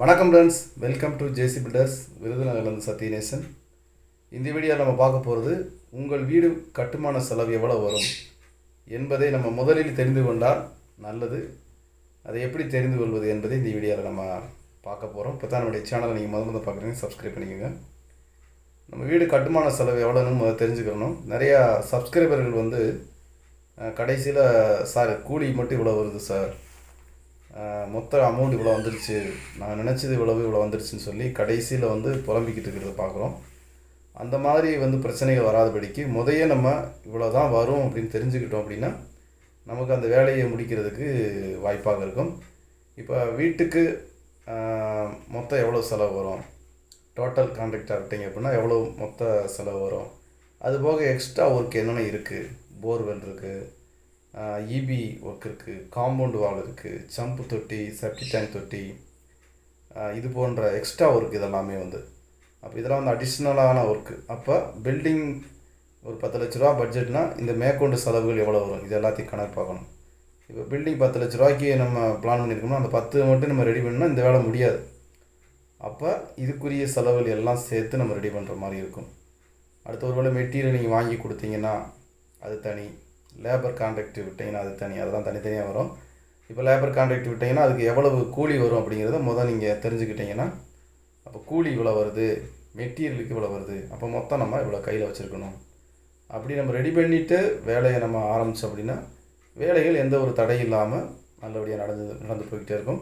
வணக்கம் friends welcome to JC builders விருதுநகர்லேருந்து Sathyanesan. இந்த வீடியோவில் நம்ம பார்க்க போகிறது உங்கள் வீடு கட்டுமான செலவு எவ்வளோ வரும்? என்பதை நம்ம முதலில் தெரிந்து கொண்டால் நல்லது. அதை எப்படி தெரிந்து கொள்வது என்பதை இந்த வீடியோவில் நம்ம பார்க்க போகிறோம் இப்போ தான் நம்முடைய சேனலை நீங்கள் முதல் முதல் பார்க்குறீங்க சப்ஸ்கிரைப் பண்ணிக்கோங்க. நம்ம வீடு கட்டுமான செலவு எவ்வளோன்னு முதல்ல தெரிஞ்சுக்கணும். நிறையா சப்ஸ்கிரைபர்கள் வந்து கடைசியில் சார் கூலி மட்டும் இவ்வளோ வருது சார். மொத்த அமௌண்ட் இவ்வளோ வந்துருச்சு. நான் நினச்சது இவ்வளவு இவ்வளோ வந்துருச்சுன்னு சொல்லி கடைசியில் வந்து புலம்பிக்கிட்டு இருக்கிறத பார்க்குறோம். அந்த மாதிரி வந்து பிரச்சனைகள் வராதபடிக்கு முதைய நம்ம இவ்வளோ தான் வரும் அப்படின்னு தெரிஞ்சுக்கிட்டோம் அப்படின்னா நமக்கு அந்த வேலையை முடிக்கிறதுக்கு வாய்ப்பாக இருக்கும். இப்போ வீட்டுக்கு மொத்தம் எவ்வளோ செலவு வரும்? டோட்டல் கான்ட்ராக்ட் விட்டீங்க அப்படின்னா எவ்வளோ மொத்த செலவு வரும்? அது போக எக்ஸ்ட்ரா ஒர்க் என்னென்ன இருக்குது போர்வெல் இருக்குது இபி ஒர்க் இருக்குது காம்பவுண்ட் வால் இருக்குது சம்பு தொட்டி செப்டி டேங்க் தொட்டி இது போன்ற எக்ஸ்ட்ரா ஒர்க் இதெல்லாமே வந்து. அப்போ இதெல்லாம் வந்து அடிஷ்னலான ஒர்க்கு அப்போ பில்டிங் ஒரு பத்து லட்ச ரூபா பட்ஜெட்னால் இந்த மேற்கொண்டு செலவுகள் எவ்வளோ வரும்? இது எல்லாத்தையும் கணக்கு பார்க்கணும். இப்போ பில்டிங் பத்து லட்ச ரூபாய்க்கு நம்ம பிளான் பண்ணியிருக்கோம்னா அந்த பத்து மட்டும் நம்ம ரெடி பண்ணால் இந்த வேலை முடியாது. அப்போ இதுக்குரிய செலவுகள் எல்லாம் சேர்த்து நம்ம ரெடி பண்ணுற மாதிரி இருக்கும். அடுத்து ஒரு வேளை மெட்டீரியல் நீங்கள் வாங்கி கொடுத்தீங்கன்னா அது தனி. லேபர் கான்ட்ராக்ட் விட்டிங்கன்னா அது தனி அதெல்லாம் தனித்தனியாக வரும். இப்போ லேபர் கான்ட்ராக்ட் விட்டிங்கன்னா அதுக்கு எவ்வளவு கூலி வரும் அப்படிங்கிறத முதல் நீங்கள் தெரிஞ்சுக்கிட்டீங்கன்னா அப்போ கூலி இவ்வளோ வருது மெட்டீரியலுக்கு இவ்வளோ வருது அப்போ மொத்தம் நம்ம இவ்வளோ கையில் வச்சுருக்கணும். அப்படி நம்ம ரெடி பண்ணிவிட்டு வேலையை நம்ம ஆரம்பித்தோம் அப்படின்னா வேலைகள் எந்த ஒரு தடை இல்லாமல் நல்லபடியாக நடந்து நடந்து போய்கிட்டே இருக்கும்.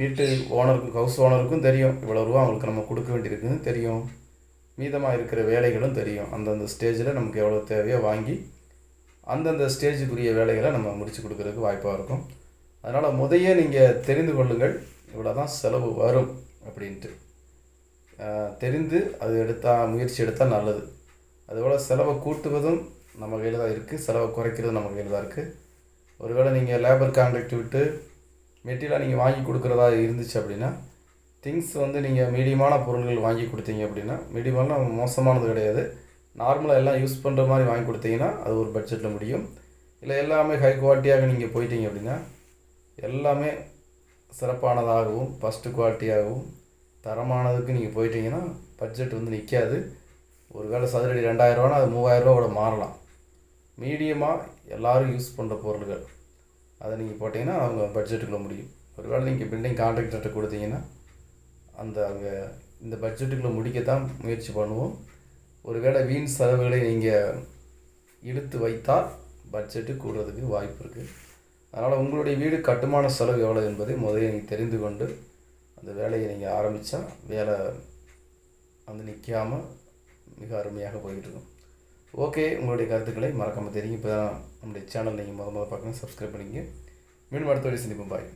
வீட்டு ஓனருக்கும் ஹவுஸ் ஓனருக்கும் தெரியும் இவ்வளோ ரூபா அவங்களுக்கு நம்ம கொடுக்க வேண்டியிருக்குன்னு தெரியும். மீதமாக இருக்கிற வேலைகளும் தெரியும். அந்தந்த ஸ்டேஜில் நமக்கு எவ்வளோ தேவையோ வாங்கி அந்தந்த ஸ்டேஜுக்குரிய வேலைகளை நம்ம முடித்து கொடுக்குறதுக்கு வாய்ப்பாக இருக்கும். அதனால் முதைய நீங்கள் தெரிந்து கொள்ளுங்கள். இவ்வளோ தான் செலவு வரும் அப்படின்ட்டு. தெரிந்து அது எடுத்தால் முயற்சி எடுத்தால் நல்லது. அதுபோல் செலவை கூட்டுவதும் நம்ம கையில் தான் இருக்குது செலவை குறைக்கிறதும் நம்ம கையில் தான் இருக்குது ஒருவேளை நீங்கள் லேபர் கான்ட்ராக்ட் விட்டு மெட்டீரியலாக நீங்கள் வாங்கி கொடுக்குறதா இருந்துச்சு அப்படின்னா திங்ஸ் வந்து நீங்கள் மீடியமான பொருள்கள் வாங்கி கொடுத்தீங்க அப்படின்னா மீடியமான மோசமானது கிடையாது. நார்மலாக எல்லாம் யூஸ் பண்ணுற மாதிரி வாங்கி கொடுத்தீங்கன்னா அது ஒரு பட்ஜெட்டில் முடியும். இல்லை எல்லாமே ஹை குவாலிட்டியாக நீங்கள் போயிட்டீங்க அப்படின்னா எல்லாமே சிறப்பானதாகவும் ஃபஸ்ட்டு குவாலிட்டியாகவும் தரமானதுக்கு நீங்கள் போயிட்டீங்கன்னா பட்ஜெட் வந்து நிற்காது ஒரு வேளை சதுரடி ரெண்டாயிரரூவானா அது மூவாயிரரூவாவோட மாறலாம். மீடியமாக எல்லோரும் யூஸ் பண்ணுற பொருள்கள். அதை நீங்கள் போட்டிங்கன்னா அவங்க பட்ஜெட்டுக்குள்ளே முடியும். ஒரு வேளை நீங்கள் பில்டிங் கான்ட்ராக்டர்கிட்ட கொடுத்தீங்கன்னா அந்த அங்கே இந்த பட்ஜெட்டுக்குள்ளே முடிக்கத்தான் முயற்சி பண்ணுவோம். ஒருவேளை வீண் செலவுகளை நீங்கள் இழுத்து வைத்தால் பட்ஜெட்டு கூடுறதுக்கு வாய்ப்பு இருக்குது அதனால் உங்களுடைய வீடு கட்டுமான செலவு எவ்வளோ என்பதை முதலில் நீங்கள் தெரிந்து கொண்டு அந்த வேலையை நீங்கள் ஆரம்பித்தா வேலை வந்து நிற்காமல் மிக அருமையாக போயிட்டுருக்கும் ஓகே உங்களுடைய கருத்துக்களை மறக்காமல் தெரியும் இப்போ தான் நம்முடைய சேனல் நீங்கள் முத முதல் பார்க்கணும் சப்ஸ்கிரைப் பண்ணிங்க மீண்டும் அடுத்த வழி சந்திப்போம். பாய்